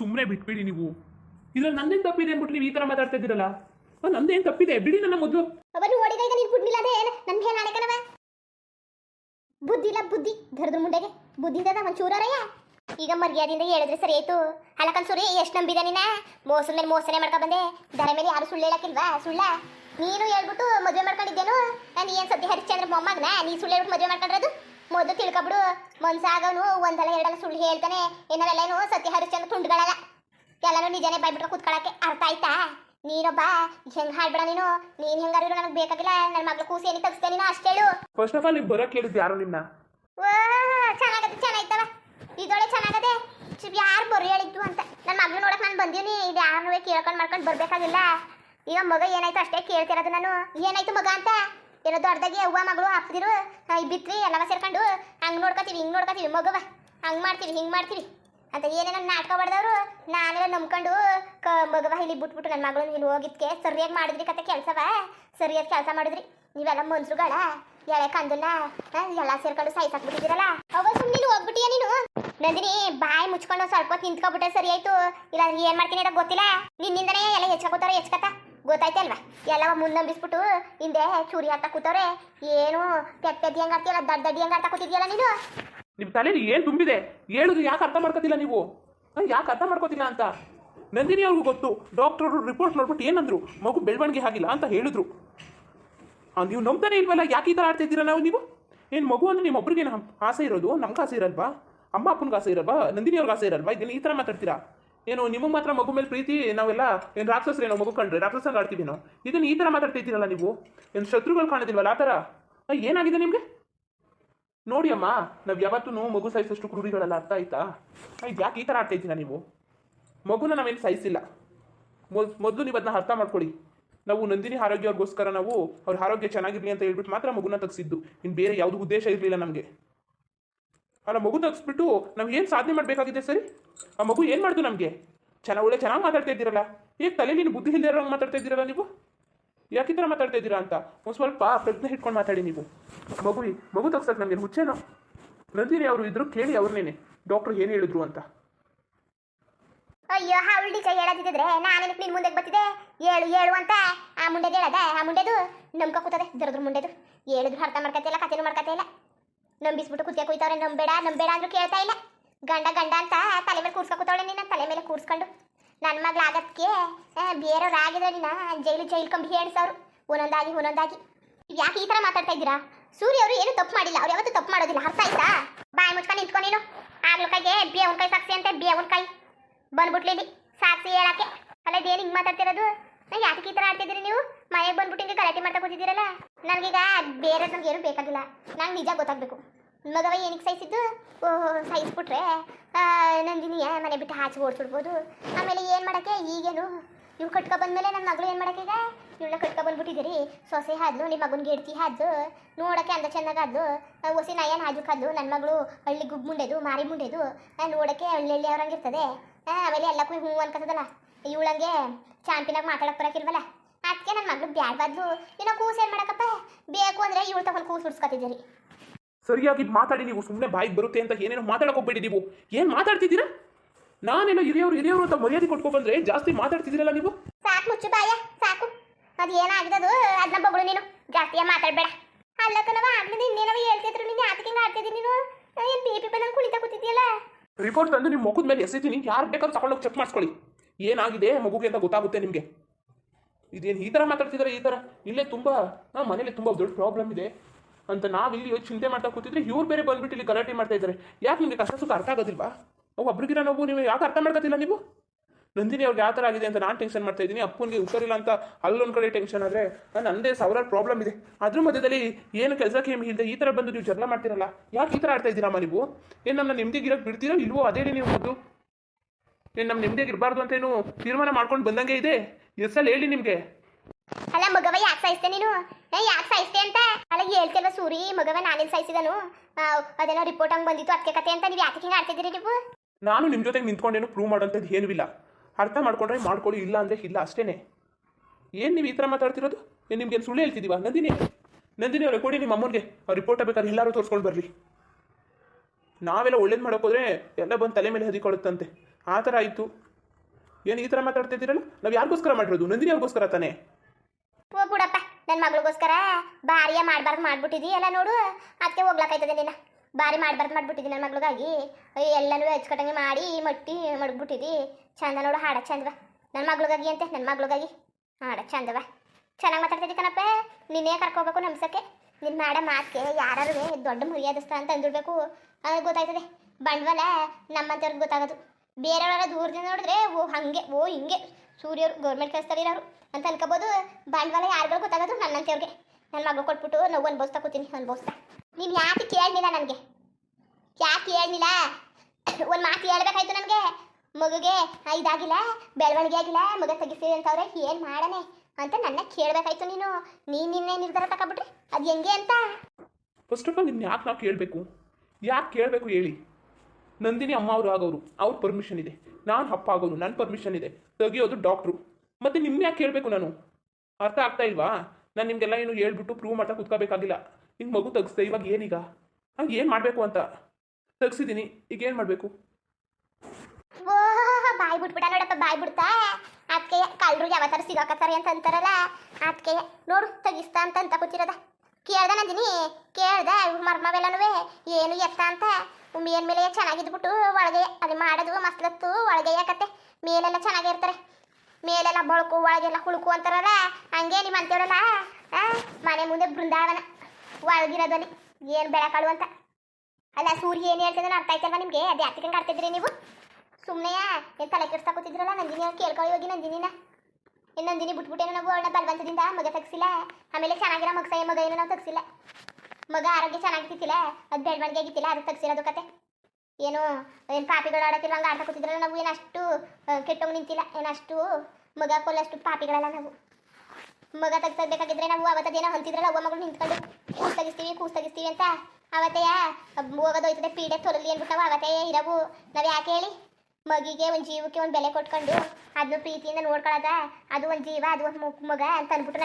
ಸುಮ್ಮನೆ ಬಿಟ್ಬಿಡಿ ನೀವು. ಇದ್ರಲ್ಲಿ ನನ್ನೇನು ತಪ್ಪಿದೆ ಅಂದ್ಬಿಟ್ಟು ನೀವು ಈ ಥರ ಮಾತಾಡ್ತಾ ಇದ್ದೀರಲ್ಲ? ನಂದೇನು ತಪ್ಪಿದೆ? ಬಿಡಿ ನನ್ನ ಮೊದಲು ಅವನು ಓಡಿದ ಈಗ ನೀನು ಬುಡ್ನಿಲ್ಲ ಅದೇ ನಾಳೆಕನವ ಬುದ್ಧಿ ಇಲ್ಲ, ಬುದ್ಧಿ. ಧರದ ಮುಂಡೆಗೆ. ಬುದ್ಧಿ ಇದ್ದದ ಒಂಚೂರಯ್ಯ ಈಗ ಮರ್ಯಾದಿಂದ ಹೇಳಿದ್ರೆ ಸರಿ ಆಯ್ತು. ಅಲ್ಲಕನ್ ಸುರಿ ಎಷ್ಟು ನಂಬಿದ ನೀನ ಮೋಸದ ಮೇಲೆ ಮೋಸನೆ ಮಾಡ್ಕೊ ಬಂದೆ. ದರ ಮೇಲೆ ಯಾರು ಸುಳ್ಳು ಹೇಳಕ್ಕಿಲ್ವಾ? ಸುಳ್ಳ? ನೀನು ಹೇಳ್ಬಿಟ್ಟು ಮದುವೆ ಮಾಡ್ಕೊಂಡಿದ್ದೇನು? ನಾನು ಏನು ಸದ್ಯ ಹರಿಶ್ಚಂದ್ರ ಮೊಮ್ಮಗನ? ನೀ ಸುಳ್ಳು ಹೇಳ್ಬಿಟ್ಟು ಮದುವೆ ಮಾಡ್ಕೊಂಡ್ರದು? ಮೊದಲು ತಿಳ್ಕೊಬಿಡು ಮನ್ಸಾಗವನು ಒಂದಲ್ಲ ಎರಡಲ್ಲ ಸುಳ್ಳು ಹೇಳ್ತಾನೆ. ಏನಾರೆಲ್ಲ ಏನು ಸತ್ಯ ಹರಿಶ್ಚಂದ್ರ ತುಂಡುಗಳಲ್ಲ. ಎಲ್ಲರೂ ನಿಜನೇ ಬೈಬಿಟ್ರೆ ಕುತ್ಕೊಳಕ್ಕೆ ಅರ್ಥ ಆಯ್ತಾ? ನೀನೊಬ್ಬ ಹೆಂಗ್ ಹಾಡ್ಬೇಡ ನೀನು? ನೀನ್ ಹೆಂಗಾರು ನನಗೆ ಬೇಕಾಗಿಲ್ಲ. ನನ್ನ ಮಗಳು ಕೂಸಿ ಏನಿ ತಗ್ಸ್ತೇನೆ ನೀನು ಅಷ್ಟೇ ಹೇಳು. ಫಸ್ಟ್ ಆಫ್ ಆಲ್ ನೀವು ಬರೋಕೆ ಹೇಳಿದ್ದು ಯಾರು ನಿನ್ನ ವಾ ಚೆನ್ನಾಗದೆ ಚೆನ್ನಾಯ್ತವ. ಇದೊಳೆ ಚೆನ್ನಾಗದೆ. ಯಾರು ಬರ್ರಿ ಹೇಳಿದ್ದು ಅಂತ. ನನ್ನ ಮಗಳು ನೋಡಕ್ ನಾನು ಬಂದೀನಿ ಇದು ಯಾರನ್ನೂ ಕೇಳ್ಕೊಂಡು ಮಾಡ್ಕೊಂಡು ಬರಬೇಕಾಗಿಲ್ಲ. ಈಗ ಮಗ ಏನಾಯ್ತು ಅಷ್ಟೇ ಕೇಳ್ತಿರೋದು ನಾನು. ಏನಾಯ್ತು ಮಗ ಅಂತ? ಏನೋ ದೊಡ್ಡದಾಗಿ ಅವ್ವ ಮಗಳು ಹಾಕ್ತಿದ್ರು. ಬಿತ್ರಿ ಎಲ್ಲವ ಸೇರ್ಕೊಂಡು ಹಂಗ್ ನೋಡ್ಕೊತೀವಿ ಹಿಂಗ್ ನೋಡ್ಕೊತೀವಿ ಮಗುವ. ಹಂಗ್ ಮಾಡ್ತೀವಿ ಹಿಂಗ್ ಮಾಡ್ತೀವಿ. ಅಂತ ಏನೇನೋ ನಾಟಕ ಹೊಡೆದವರು ನಾನೆಲ್ಲ ನಂಬ್ಕೊಂಡು ಕ ಮಗವ ಇಲ್ಲಿ ಬಿಟ್ಬಿಟ್ಟು ನನ್ನ ಮಗಳು ಇಲ್ಲಿ ಹೋಗಿದ್ಕೆ ಸರಿಯಾಗಿ ಮಾಡಿದ್ರಿ ಕತೆ ಕೆಲಸವ. ಸರಿಯಾಗಿ ಕೆಲಸ ಮಾಡಿದ್ರಿ. ನೀವೆಲ್ಲ ಮನ್ಸುಗಳ ಎಳೆ ಆ, ಎಲ್ಲ ಸೇರ್ಕೊಂಡು ಸಾಯಿಸಾಕ್ಬಿಟ್ಟಿದ್ದೀರಲ್ಲ ಅವ ಸುಮ್ಮನೆ ಹೋಗ್ಬಿಟ್ಟಿಯ ನೀನು? ನಂದಿನಿ ಬಾಯಿ ಮುಚ್ಕೊಂಡು ಸ್ವಲ್ಪ ಹೊತ್ತು ನಿಂತ್ಕೊಬಿಟ್ರೆ ಸರಿ ಆಯ್ತು ಇಲ್ಲ ಏನ್ ಮಾಡ್ತೀನಿ ಗೊತ್ತಿಲ್ಲ. ನಿನ್ನಿಂದನೇ ಎಲ್ಲ ಹೆಚ್ಕೋತಾರ ಹೆಚ್ಕತ ಗೊತ್ತಾಯ್ತಲ್ವಾ ಎಲ್ಲವ ಮುಂದಂಬಿಸ್ಬಿಟ್ಟು ಹಿಂದೆ ಚೂರಿ ಹಾಕ್ತಾ ಕೂತವ್ರೆ, ಏನು ಪೆಟ್ ಪೆದ್ದಿ ಹೆಂಗ್ ಆಡ್ತೀಯಲ್ಲ, ದಡ್ಡ ದಡ್ಡಿ ಕೂತಿದ್ಯಲ್ಲ ನೀನು? ನಿಮ್ಮ ತಲೆಯಲ್ಲಿ ಏನು ತುಂಬಿದೆ? ಹೇಳುದು ಯಾಕೆ ಅರ್ಥ ಮಾಡ್ಕೋತಿಲ್ಲ ನೀವು? ಯಾಕೆ ಅರ್ಥ ಮಾಡ್ಕೋತಿಲ್ಲ ಅಂತ? ನಂದಿನಿ ಅವ್ರಿಗೂ ಗೊತ್ತು ಡಾಕ್ಟರ್ ರಿಪೋರ್ಟ್ ನೋಡ್ಬಿಟ್ಟು ಏನಂದ್ರು? ಮಗು ಬೆಳವಣಿಗೆ ಆಗಿಲ್ಲ ಅಂತ ಹೇಳಿದ್ರು. ನೀವು ನಂಬ್ತಾನೆ ಇಲ್ವಲ್ಲ, ಯಾಕೆ ಈ ಥರ ಆಡ್ತಾ ಇದ್ದೀರಾ ನಾವು ನೀವು? ಏನು ಮಗು ಅಂದ್ರೆ ನಿಮ್ಮ ಒಬ್ರಿಗೆ ಆಸೆ ಇರೋದು? ನಮ್ಗೆ ಆಸೆ ಇರಲ್ವಾ? ಅಮ್ಮ ಅಪ್ಪನಿಗೆ ಆಸೆ ಇರಲ್ವಾ? ನಂದಿನಿ ಅವ್ರಿಗೆ ಆಸೆ ಇರಲ್ವಾ? ಇದನ್ನ ಈ ಥರ ಮಾತಾಡ್ತೀರಾ? ಏನು ನಿಮಗೆ ಮಾತ್ರ ಮಗು ಮೇಲೆ ಪ್ರೀತಿ, ನಾವೆಲ್ಲ ಏನು ರಾಕ್ಷಸರೇನೋ ಮಗು ಕಂಡ್ರೆ, ರಾಕ್ಷಸಂಗೆ ಆಡ್ತೀವಿ ನಾವು ಇದನ್ನ ಈ ಥರ ಮಾತಾಡ್ತಾ ಇದ್ದೀರಲ್ಲ ನೀವು? ಏನು ಶತ್ರುಗಳು ಕಾಣೋದಿಲ್ವಲ್ಲ ಆ ಥರ? ಏನಾಗಿದೆ ನಿಮಗೆ? ನೋಡಿ ಅಮ್ಮ, ನಾವು ಯಾವತ್ತೂ ಮಗು ಸಾಯಿಸೋಷ್ಟು ಕ್ರೂರಿಗಳೆಲ್ಲ ಅರ್ಥ ಆಯ್ತಾ? ಯಾಕೆ ಈ ಥರ ಆಡ್ತಾ ಇದ್ದೀರಾ ನೀವು? ಮಗುನ ನಾವೇನು ಸಾಯಿಸಿಲ್ಲ. ಮೊದ್ ಮೊದಲು ನೀವು ಅದನ್ನ ಅರ್ಥ ಮಾಡ್ಕೊಳ್ಳಿ. ನಾವು ನಂದಿನಿ ಆರೋಗ್ಯವ್ರಿಗೋಸ್ಕರ ನಾವು ಅವ್ರ ಆರೋಗ್ಯ ಚೆನ್ನಾಗಿರ್ಲಿ ಅಂತ ಹೇಳ್ಬಿಟ್ಟು ಮಾತ್ರ ಮಗುನ ತೆಗೆಸಿದ್ದು. ಇನ್ನು ಬೇರೆ ಯಾವುದು ಉದ್ದೇಶ ಇರಲಿಲ್ಲ ನಮಗೆ. ಅಲ್ಲ ಮಗು ತಗ್ಸ್ಬಿಟ್ಟು ನಾವು ಏನು ಸಾಧನೆ ಮಾಡಬೇಕಾಗಿದೆ ಸರಿ? ಆ ಮಗು ಏನು ಮಾಡ್ದು ನಮಗೆ? ಚೆನ್ನಾಗಿ ಒಳ್ಳೆ ಚೆನ್ನಾಗಿ ಮಾತಾಡ್ತಾ ಇದ್ದೀರಲ್ಲ. ಈಗ ತಲೆ ನೀನು ಬುದ್ಧಿ ಇಲ್ಲದೆ ಮಾತಾಡ್ತಾ ಇದ್ದೀರಲ್ಲ ನೀವು? ಯಾಕೆ ಮಾತಾಡ್ತಾ ಇದ್ದೀರಾ ಅಂತ? ಒಂದು ಸ್ವಲ್ಪ ಪ್ರಜ್ಞೆ ಹಿಡ್ಕೊಂಡು ಮಾತಾಡಿ ನೀವು. ಮಗು ಮಗು ತಗ್ಸಕ್ಕೆ ನಮಗೆ ಹುಚ್ಚೇನೋ ನಂದಿನಿ ಅವರು ಇದ್ರು ಕೇಳಿ ಅವ್ರನ್ನೇನೆ. ಡಾಕ್ಟ್ರು ಏನು ಹೇಳಿದ್ರು ಅಂತ? ಅಯ್ಯೋ ಹಾವಳಿ ಕೈ ಹೇಳದಿದ್ರೆ ನಾನು ನಿನ್ ಮುಂದೆ ಬರ್ತಿದೆ ಏಳು ಏಳು ಅಂತ. ಆ ಮುಂಡೆದು ಹೇಳದ? ಆ ಮುಂಡೆದು? ನಂಬ್ಕ ಕೂತದೆ, ದರದ್ರ ಮುಂಡೆದು. ಹೇಳಿದ್ರು, ಅರ್ಥ ಮಾಡ್ಕತಿಲ್ಲ, ಕಥೆನೂ ಮಾಡ್ಕತ್ತೆ ಇಲ್ಲ ನಂಬಿಸ್ಬಿಟ್ಟು ಕುತ್ತಿಗೆ ಕುಯ್ತವ್ರೆ ನಂಬೇಡ ನಂಬೇಡ ಅಂದ್ರೂ ಕೇಳ್ತಾ ಇಲ್ಲ. ಗಂಡ ಗಂಡ ಅಂತ ತಲೆ ಮೇಲೆ ಕೂರ್ಸ್ಕೊ ಕೂತವಳೆ ನಿನ್ನ, ತಲೆ ಮೇಲೆ ಕೂರ್ಸ್ಕೊಂಡು ನನ್ನ ಮಗ್ಳು ಆಗಕ್ಕೆ ಬೇರೆಯವ್ರು ಆಗಿದ್ರೆ ನಿನ್ನ ಜೈಲು ಜೈಲು ಕಂಬಿ ಹೇಳ್ಸವ್ರು ಒಂದೊಂದಾಗಿ ಒಂದೊಂದಾಗಿ. ಯಾಕೆ ಈ ಥರ ಮಾತಾಡ್ತಾ ಇದ್ದೀರಾ? ಸೂರ್ಯ ಅವರು ಏನು ತಪ್ಪು ಮಾಡಿಲ್ಲ, ಅವ್ರು ಯಾವತ್ತೂ ತಪ್ಪು ಮಾಡೋದಿಲ್ಲ. ಅರ್ಥ ಆಯ್ತಾ? ಬಾಯಿ ಮುಚ್ಕೊಂಡು ನಿಂತ್ಕೊ ನೀನು. ಆಗ್ಲ ಕೈಗೆ ಬೇವನ್ ಕೈ ಸಾಕ್ಸಿ ಅಂತ ಕೈ. ಬಂದ್ಬಿಟ್ಲಿ ಸಾಕ್ಷಿ ಹೇಳಕ್ಕೆ. ಅಲ್ಲ, ಇದೇನು ಹಿಂಗೆ ಮಾತಾಡ್ತಿರೋದು? ಯಾಕೆ ಈ ಥರ ಆಡ್ತಿದ್ದೀರಿ ನೀವು? ಮನೆಗೆ ಬಂದ್ಬಿಟ್ಟು ಹಿಂಗೆ ಗಲಾಟೆ ಮಾಡ್ತಾ ಕೂತಿದ್ದೀರಲ್ಲ? ನನಗೀಗ ಬೇರೆ ನಮ್ಗೆ ಏನು ಬೇಕಾಗಿಲ್ಲ. ನಂಗೆ ನಿಜ ಗೊತ್ತಾಗಬೇಕು. ಮಗವ ಏನಕ್ಕೆ ಸಹಿಸಿದ್ದು ಸಹಿಸ್ಬಿಟ್ರೆ ನಂದಿನಿಯ ಮನೆ ಬಿಟ್ಟು ಹಾಚಿ ಓಡಿಸ್ಬಿಡ್ಬೋದು. ಆಮೇಲೆ ಏನು ಮಾಡೋಕ್ಕೆ? ಈಗೇನು ಇವ್ ಕಟ್ಕೊ ಬಂದಮೇಲೆ ನನ್ನ ಮಗಳು ಏನು ಮಾಡೋಕ್ಕೆ ಈಗ ಇವಳನ್ನ ಕಟ್ಕೊ ಬಂದ್ಬಿಟ್ಟಿದ್ದೀರಿ. ಸೊಸೆ ಹಾದ್ಲು ನಿಮ್ಮ ಮಗನಿಗೆ ಗೆಡ್ತಿ ಹಾದ್ದು ನೋಡೋಕ್ಕೆ ಅಂದ ಚೆನ್ನಾಗಾದ್ಲು ಹೊಸಿ ಹಾಜು ಹಾಜುಕಾದ್ಲು ನನ್ನ ಮಗಳು ಹಳ್ಳಿ ಗುಬ್ ಮುಂಡೆದು ಮಾರಿ ಮುಂಡೆದು ನೋಡೋಕ್ಕೆ ಹಳ್ಳಿ ಹಳ್ಳಿ ಅವ್ರಂಗಿರ್ತದೆ ಆ, ಆಮೇಲೆ ಎಲ್ಲಕ್ಕೂ ಹ್ಞೂ ಅನ್ಕತದಲ್ಲ ಇವಳಂಗೆ ಚಾಂಪಿನಾಗ ಮಾತಾಡಕ್ಕೆ ಬರಕಿಲ್ವಲ್ಲ ಅದಕ್ಕೆ ನನ್ನ ಮಗಳು ಬ್ಯಾಡ್ ಬದ್ಲು. ಏನೋ ಕೂಸು ಏನು ಮಾಡಕ್ಕಪ್ಪ ಬೇಕು ಅಂದ್ರೆ ಇವಳು ತಗೊಂಡು ಕೂಸು ಉಡ್ಸ್ಕೊತಿದ್ದೀರಿ. ಸರಿಯಾಗಿ ಮಾತಾಡಿ ನೀವು ಸುಮ್ಮನೆ ಬಾಯಿಗೆ ಬರುತ್ತೆ ಅಂತ ಏನೇನೋ ಮಾತಾಡಕ್ಕೆ ಹೋಗ್ಬೇಡಿ ನೀವು. ಏನು ಮಾತಾಡ್ತಿದ್ದೀರಾ? ನಾನೇನೋ ಹಿರಿಯವರು ಹಿರಿಯವರು ಅಂತ ಮರ್ಯಾದೆ ಕೊಟ್ಕೊ ಬಂದ್ರೆ ಜಾಸ್ತಿ ಮಾತಾಡ್ತಿದ್ದೀರಲ್ಲ ನೀವು? ಸಾಕು ಮುಚ್ಚು ಬಾಯ ಸಾಕು. ಅದು ಏನಾಗಿದ್ದು ಅದನ್ನ ಬಗಳು ನೀನು. ಜಾಸ್ತಿಯ ಮಾತಾಡಬೇಡ. ಅಲ್ಲಕ್ಕನವ ಆಗ್ಲಿಂದ ಇನ್ನೇನವ ಹೇಳ್ತಿದ್ರು ನೀನು ಯಾತಕ್ಕೆ ಹಿಂಗೆ ಆಡ್ತಿದ್ದೀನಿ ನೀನು? ಏನು ಪಿ ಪಿ ಬಂದಂಗೆ ಕುಳಿತಾ ಕೂತಿದ್ಯಲ್ಲ ರಿಪೋರ್ಟ್ ತಂದು ನಿಮ್ಮ ಮುಖದ ಮೇಲೆ ಎಸೆತೀನಿ. ಯಾರು ಬೇಕಾದ್ರೂ ತಗೊಂಡೋಗಿ ಚೆಕ್ ಮಾಡಿಸ್ಕೊಳ್ಳಿ. ಏನಾಗಿದೆ ಮಗುಗೆ ಅಂತ ಗೊತ್ತಾಗುತ್ತೆ ನಿಮಗೆ. ಇದೇನು ಈ ಥರ ಮಾತಾಡ್ತಿದ್ದಾರೆ ಈ ಥರ ಇಲ್ಲೇ ತುಂಬ ನಮ್ಮ ಮನೇಲಿ ತುಂಬ ದೊಡ್ಡ ಪ್ರಾಬ್ಲಮ್ ಇದೆ ಅಂತ ನಾವು ಇಲ್ಲಿ ಚಿಂತೆ ಮಾಡ್ತಾ ಕೂತಿದ್ರೆ ಇವ್ರು ಬೇರೆ ಬಂದ್ಬಿಟ್ಟು ಇಲ್ಲಿ ಗಲಾಟೆ ಮಾಡ್ತಾ ಇದ್ದಾರೆ ಯಾಕೆ ನಿಮಗೆ ಕಷ್ಟ ಸುಖ ಅರ್ಥ ಆಗೋದಿಲ್ವಾ? ಅವು ಒಬ್ರಿಗಿರ ನೋವು ನೀವು ಯಾಕೆ ಅರ್ಥ ಮಾಡ್ಕೋತಿಲ್ಲ ನೀವು? ನಂದಿನಿ ಅವ್ರಿಗೆ ಯಾವ ಥರ ಆಗಿದೆ ಅಂತ ನಾನು ಟೆನ್ಷನ್ ಮಾಡ್ತಾ ಇದ್ದೀನಿ. ಅಪ್ಪನಿಗೆ ಹುಷಾರಿಲ್ಲ ಅಂತ ಅಲ್ಲೊಂದು ಕಡೆ ಟೆನ್ಷನ್ ಆದರೆ ನಂದೇ ಸಾವಿರಾರು ಪ್ರಾಬ್ಲಮ್ ಇದೆ. ಅದ್ರ ಮಧ್ಯದಲ್ಲಿ ಏನು ಕೆಲಸಕ್ಕೆ ಇಲ್ಲದೆ ಈ ಥರ ಬಂದು ನೀವು ಜಗಳ ಮಾಡ್ತಿರಲ್ಲ, ಯಾಕೆ ಈ ಥರ ಆಡ್ತಾ ಇದ್ದೀರಮ್ಮ ನೀವು? ಏನು ನಮ್ಮ ನೆಮ್ಮದಿಗಿರೋಕೆ ಬಿಡ್ತೀರೋ ಇಲ್ವೋ ಅದೇ ನೀವು ಏನು ನಮ್ಮ ನೆಮ್ಮದಿಗೆ ಇರಬಾರ್ದು ಅಂತ ಏನು ತೀರ್ಮಾನ ಮಾಡ್ಕೊಂಡು ಬಂದಂಗೆ ಇದೆ? ಎಷ್ಟಲ್ಲಿ ಹೇಳಿ ನಿಮಗೆ? ಅಲ್ಲ ಮಗವ ಯಾಕೆ ಸಾಯಿಸ್ತೆ ನೀನು? ಯಾಕೆ ಸಾಯಿಸ್ತೆ ಅಂತ? ಅಲ್ಲ ಹೇಳ್ತಿಲ್ವ ಸೂರಿ ಮಗವ ನಾನೇನು ಸಾಯಿಸಿದನು? ಅದೇನೋ ರಿಪೋರ್ಟ್ ಹಂಗೆ ಬಂದಿತ್ತು ಅದಕ್ಕೆ ಕತೆ ಅಂತ ನೀವು ಯಾಕೆ ಹಿಂಗೆ ಆಡ್ತಿದ್ದೀರಿ ನೀವು? ನಾನು ನಿಮ್ಮ ಜೊತೆಗೆ ನಿಂತ್ಕೊಂಡೇನು ಪ್ರೂವ್ ಮಾಡೋಂಥದ್ದು ಏನೂ ಇಲ್ಲ ಅರ್ಥ ಮಾಡ್ಕೊಂಡ್ರೆ ಮಾಡ್ಕೊಳ್ಳಿ ಇಲ್ಲ ಅಂದರೆ ಇಲ್ಲ ಅಷ್ಟೇನೆ. ಏನು ನೀವು ಈ ಥರ ಮಾತಾಡ್ತಿರೋದು? ಏನು ನಿಮ್ಗೆ ಸುಳ್ಳು ಹೇಳ್ತಿದ್ದೀವ ನಂದಿನಿ ನಂದಿನಿ ಅವ್ರಿಗೆ ಕೊಡಿ ನಿಮ್ಮ ಅಮ್ಮನಿಗೆ. ಅವ್ರ ರಿಪೋರ್ಟ್ ಬೇಕಾದ್ರೆ ಎಲ್ಲರೂ ತೋರಿಸ್ಕೊಂಡು ಬರ್ರಿ. ನಾವೆಲ್ಲ ಒಳ್ಳೇದು ಮಾಡೋಕ್ಕೋದ್ರೆ ಎಲ್ಲ ಬಂದು ತಲೆ ಮೇಲೆ ಹದಿಕೊಳ್ಳುತ್ತಂತೆ. ಆ ಥರ ಆಯಿತು. ಏನು ಈ ಥರ ಮಾತಾಡ್ತಾ ಇದ್ದೀರಲ್ಲ ನಾವು ಯಾರಿಗೋಸ್ಕರ ಮಾಡಿರೋದು? ನಂದಿನಿ ಅವ್ರಿಗೋಸ್ಕರ ತಾನೇ? ಓ ನನ್ನ ಮಗಳಿಗೋಸ್ಕರ ಭಾರಿಯ ಮಾಡ್ಬಾರ್ದು ಮಾಡ್ಬಿಟ್ಟಿದಿ. ಎಲ್ಲ ನೋಡು ಅದಕ್ಕೆ ಹೋಗ್ಲಾಕೈತದೆ ನಿನ್ನ. ಬಾರಿ ಮಾಡ್ಬಾರ್ದು ಮಾಡ್ಬಿಟ್ಟಿದಿ ನನ್ನ ಮಗಳಿಗಾಗಿ. ಎಲ್ಲನೂ ಹೆಚ್ಕಟ್ಟಂಗೆ ಮಾಡಿ, ಮಟ್ಟಿ ಮಡಗ್ಬಿಟ್ಟಿದಿ ಚಂದ ನೋಡು, ಹಾಡ ಚಂದವ. ನನ್ನ ಮಗಳಿಗಾಗಿ ಅಂತೆ ನನ್ನ ಮಗಳಿಗಾಗಿ. ಹಾಡ ಚಂದವ. ಚೆನ್ನಾಗಿ ಮಾತಾಡ್ತಿದ್ದಿ ಕಣಪ್ಪ. ನಿನ್ನೇ ಕರ್ಕೋಬೇಕು ನಮ್ಸಕ್ಕೆ. ನಿನ್ನ ಮಾಡ ಮಾತಕ್ಕೆ ಯಾರು ದೊಡ್ಡ ಮುರಿಯಾದಸ್ತ ಅಂತ ಅಂದಿಡ್ಬೇಕು ಅದು ಗೊತ್ತಾಯ್ತದೆ. ಬಂಡವಾಳ ನಮ್ಮಂತವ್ರಿಗೆ ಗೊತ್ತಾಗೋದು. ಬೇರೆಯವರೆಲ್ಲ ದೂರದಿಂದ ನೋಡಿದ್ರೆ, ಓ, ಹಂಗೆ, ಓ, ಹಿಂಗೆ. ಸೂರ್ಯರು ಗೌರ್ಮೆಂಟ್ ಕೆಲಸದಲ್ಲಿರೋರು ಅಂತ ಅನ್ಕೋಬೋದು. ಬಂಡವಾಳ ಯಾರಿಗೂ ಗೊತ್ತಾಗೋದು ನನ್ನಂತೆಯವ್ರಿಗೆ ನನ್ನ ಮಗಳು ಕೊಟ್ಬಿಟ್ಟು ನೋವು ಅನ್ಭವಿಸ್ತಾ ಕೂತೀನಿ, ಅನ್ಭವಿಸ್ತಾ. ನೀನು ಯಾಕೆ ಕೇಳಲಿಲ್ಲ ನನಗೆ? ಯಾಕೆ ಕೇಳಲಿಲ್ಲ? ಒಂದು ಮಾತು ಹೇಳ್ಬೇಕಾಯ್ತು ನನಗೆ. ಮಗುಗೆ ಇದಾಗಿಲ್ಲ, ಬೆಳವಣಿಗೆ ಆಗಿಲ್ಲ, ಮಗ ತೆಗಿಸಿ ಅಂತವ್ರೆ, ಏನು ಮಾಡನೆ? ಅಂತ ನನ್ನ ಕೇಳಬೇಕಾಯ್ತು ನೀನು. ನೀನು ನಿನ್ನೆ ನಿರ್ಧಾರ ತಗೊಬಿಟ್ರೆ ಅದು ಹೆಂಗೆ ಅಂತ? ಫಸ್ಟ್ ಆಫ್ ಆಲ್ ನಿಮ್ಗೆ ಯಾಕೆ ನಾವು ಕೇಳಬೇಕು? ಯಾಕೆ ಕೇಳಬೇಕು ಹೇಳಿ? ನಂದಿನಿ ಅಮ್ಮ ಅವರು ಆಗೋರು. ಅವ್ರ ಪರ್ಮಿಷನ್ ಇದೆ. ನಾನು ಅಪ್ಪ ಆಗೋನು ನನ್ನ ಪರ್ಮಿಷನ್ ಇದೆ. ತೆಗಿಯೋದು ಡಾಕ್ಟ್ರು ಮತ್ತು ನಿಮ್ಮ ಯಾಕೆ ಕೇಳಬೇಕು ನಾನು? ಅರ್ಥ ಆಗ್ತಾ ಇಲ್ವಾ? ನಾನು ನಿಮಗೆಲ್ಲ ಏನು ಹೇಳ್ಬಿಟ್ಟು ಪ್ರೂವ್ ಮಾಡ್ತಾ ಕುತ್ಕೋಬೇಕಾಗಿಲ್ಲ. ಹಿಂಗೆ ಮಗು ತೆಗಿಸ್ದೆ, ಇವಾಗ ಏನೀಗ? ಹಂಗೆ ಏನು ಮಾಡಬೇಕು ಅಂತ? ತೆಗ್ಸಿದ್ದೀನಿ ಈಗ ಏನು ಮಾಡಬೇಕು? ಬಾಯ್ ಬಿಟ್ಬಿಟ್ಟ ನೋಡಪ್ಪ, ಬಾಯ್ ಬಿಡ್ತಾ? ಅದಕ್ಕೆ ಕಳ್ಳರು ಯಾವತ್ತಾರು ಸಿಗಾಕತ್ತಾರೆ ಅಂತ ಅಂತಾರಲ್ಲ? ಅದಕ್ಕೆ ನೋಡು, ತೆಗಿಸ್ತಾ ಅಂತ ಅಂತ ಕೂತಿರೋದ. ಕೇಳ್ದ ನಂದಿನಿ ಕೇಳ್ದ ಮರ್ಮವೆಲ್ಲನೂ ಏನು ಎತ್ತ ಅಂತ. ಮೇನ್ ಮೇಲೆ ಚೆನ್ನಾಗಿದ್ಬಿಟ್ಟು ಒಳಗೆ ಅದು ಮಾಡೋದು, ಮಸ್ಲತ್ತು ಒಳಗೆ ಯಾಕತ್ತೆ? ಮೇಲೆಲ್ಲ ಚೆನ್ನಾಗಿರ್ತಾರೆ ಮೇಲೆಲ್ಲ ಬಳ್ಕು, ಒಳಗೆಲ್ಲ ಹುಳುಕು ಅಂತಾರಲ್ಲ, ಹಂಗೆ ನಿಮ್ಮ ಅಂತೇವ್ರಲ್ಲ ಮನೆ ಮುಂದೆ ಬೃಂದಾವನ ಒಳಗಿರೋದಲ್ಲಿ ಏನು ಬೆಳಕಾಳು ಅಂತ. ಅಲ್ಲ, ಸೂರ್ಯ ಏನು ಹೇಳ್ತಿದ್ರೆ ಅರ್ಥ ಆಯ್ತಲ್ವಾ ನಿಮಗೆ? ಅದು ಯಾಕೆ ಆಡ್ತಿದ್ರಿ ನೀವು? ಸುಮ್ಮನೆ ಏನು ತಲೆ ಕೆಡ್ಸ್ತಾ ಕೂತಿದ್ರಲ್ಲ ನಂದಿನಿ, ಕೇಳ್ಕೊಳ್ಳಿ ಹೋಗಿ ನಂದಿನಿನ. ಏನು ನಂದಿನಿ ಬಿಟ್ಬಿಟ್ಟೇನೋ ನಾವು ಅವಳನ್ನ ಬಲವಂತದಿಂದ ಮಗ ತಗ್ಸಿಲ್ಲ. ಆಮೇಲೆ ಚೆನ್ನಾಗಿರೋ ಮಗ ಸೈ ಮಗ ಏನೋ ನಾವು ತಗ್ಸಿಲ್ಲ. ಮಗ ಆರೋಗ್ಯ ಚೆನ್ನಾಗಿತ್ತಿಲ್ಲ ಅದು ಬೆಳವಣಿಗೆ ಆಗಿತ್ತಿಲ್ಲ ಅದಕ್ಕೆ ತಗ್ಸಿರೋದು ಕತೆ. ಏನು ಏನು ಪಾಪಿಗಳು ಆಡೋಕ್ಕಿಲ್ಲ ಹಂಗೆ ಆಡ್ತಾ ಕೂತಿದ್ರಲ್ಲ ನಾವು ಏನಷ್ಟು ಕೆಟ್ಟೋಗಿ ನಿಂತಿಲ್ಲ ಏನಷ್ಟು ಮಗ ಕೊಲ್ಲಷ್ಟು ಪಾಪಿಗಳಲ್ಲ ನಾವು. ಮಗ ತಗ್ಸಬೇಕಾಗಿದ್ರೆ ನಾವು ಅವತ್ತದೇನೋ ಹೊಂತಿದ್ರಲ್ಲ ಅವ್ವ ಮಗಳು ನಿಂತ್ಕೊಂಡು, ಕೂಸ್ ತಗಿಸ್ತೀವಿ ಕೂಸ್ ತಗಿಸ್ತೀವಿ ಅಂತ ಅವತ್ತೆಯ ಹೋಗೋದೋಯ್ತದೆ, ಪೀಡೆ ತೊರಲಿ ಅಂದ್ಬಿಟ್ಟು ನಾವು ಅವತ್ತೇ ಇರವು. ನಾವು ಯಾಕೆ ಹೇಳಿ? ಮಗಿಗೆ ಒಂದು ಜೀವಕ್ಕೆ ಒಂದು ಬೆಲೆ ಕೊಟ್ಕೊಂಡು ಅದನ್ನ ಪ್ರೀತಿಯಿಂದ ನೋಡ್ಕೊಳ್ಳೋದ ಅದು ಒಂದು ಜೀವ, ಅದು ಒಂದು ಮಗ ಅಂತ ಅಂದ್ಬಿಟ್ಟು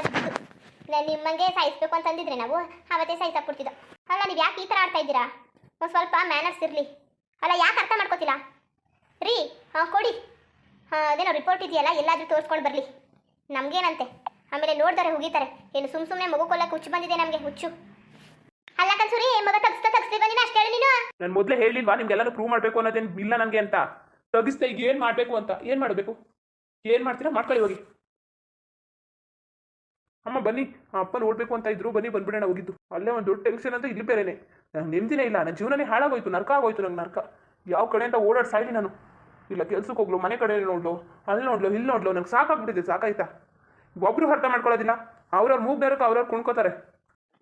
ನಾನು ನಿಮ್ಮಂಗೆ ಸಾಯಿಸ್ಬೇಕು ಅಂತ ಅಂದಿದ್ರೆ ನಾವು ಅವತ್ತೇ ಸಾಯಿಸಾಕ್ಬಿಡ್ತಿದ್ದೋ. ಅಲ್ಲ ನೀವು ಯಾಕೆ ಈ ಥರ ಆಡ್ತಾ ಇದ್ದೀರಾ? ಒಂದು ಸ್ವಲ್ಪ ಮ್ಯಾನರ್ಸ್ ಇರಲಿ. ಅಲ್ಲ, ಯಾಕೆ ಅರ್ಥ ಮಾಡ್ಕೋತಿಲ್ಲ? ರೀ, ಹಾಂ, ಕೊಡಿ. ಹಾಂ, ಅದೇನೋ ರಿಪೋರ್ಟ್ ಇದೆಯಲ್ಲ, ಎಲ್ಲಾದರೂ ತೋರಿಸ್ಕೊಂಡು ಬರಲಿ. ನಮಗೇನಂತೆ? ಆಮೇಲೆ ನೋಡ್ತಾರೆ ಹೋಗಿತಾರೆ. ಏನು ಸುಮ್ ಸುಮ್ಮನೆ ಮಗು ಕೊಲ್ಲಕ್ಕೆ ಹುಚ್ಚು ಬಂದಿದೆ ನಮಗೆ, ಹುಚ್ಚು. ಅಲ್ಲ, ಕನ್ಸೂರಿ, ಮಗ ತಗ್ಸ್ತಾ ತಗ್ಸ್ತೀವಿ ಬಂದಿನ ಅಷ್ಟೇ ಹೇಳಿ ನೀನು? ನಾನು ಮೊದಲೇ ಹೇಳಿಲ್ವಾ ನಿಮ್ಗೆಲ್ಲರೂ ಪ್ರೂವ್ ಮಾಡಬೇಕು ಅನ್ನೋದೇನು ಇಲ್ಲ ನನಗೆ ಅಂತ? ತೆಗಿಸ್ದೆ ಈಗ ಏನು ಮಾಡಬೇಕು ಅಂತ? ಏನು ಮಾಡಬೇಕು? ಏನು ಮಾಡ್ತೀರಾ? ಮಾಡ್ಕೊಳ್ಳಿ ಹೋಗಿ. ಅಮ್ಮ, ಬನ್ನಿ. ಅಪ್ಪ ನೋಡ್ಬೇಕು ಅಂತ ಇದ್ರು, ಬನ್ನಿ, ಬಂದ್ಬಿಡೋಣ, ಹೋಗಿದ್ದು. ಅಲ್ಲೇ ಒಂದು ದೊಡ್ಡ ಟೆನ್ಷನ್ ಅಂತ ಇಲ್ಲಿ ಬೇರೆನೆ. ನಂಗೆ ನೆಮ್ಮದಿನೇ ಇಲ್ಲ. ನನ್ನ ಜೀವನನೇ ಹಾಳಾಗೋಯ್ತು, ನರ್ಕ ಆಗೋಯ್ತು ನಂಗೆ ನರ್ಕ. ಯಾವ ಕಡೆ ಅಂತ ಓಡಾಡ್ ಸಾಯ್ಲಿ ನಾನು? ಇಲ್ಲ ಕೆಲ್ಸಕ್ಕೆ ಹೋಗ್ಲು, ಮನೆ ಕಡೆ ನೋಡ್ಲು, ಅಲ್ಲಿ ನೋಡ್ಲು, ಇಲ್ಲಿ ನೋಡ್ಲು. ನಂಗೆ ಸಾಕಾಗ್ಬಿಟ್ಟಿದೆ, ಸಾಕಾಯ್ತಾ? ಒಬ್ರು ಅರ್ಥ ಮಾಡ್ಕೊಳ್ಳೋದಿಲ್ಲ. ಅವ್ರವ್ರ ಮೂಗ್ನೇರಕ್ಕೆ ಅವ್ರವ್ರು ಕುಣ್ಕೋತಾರೆ.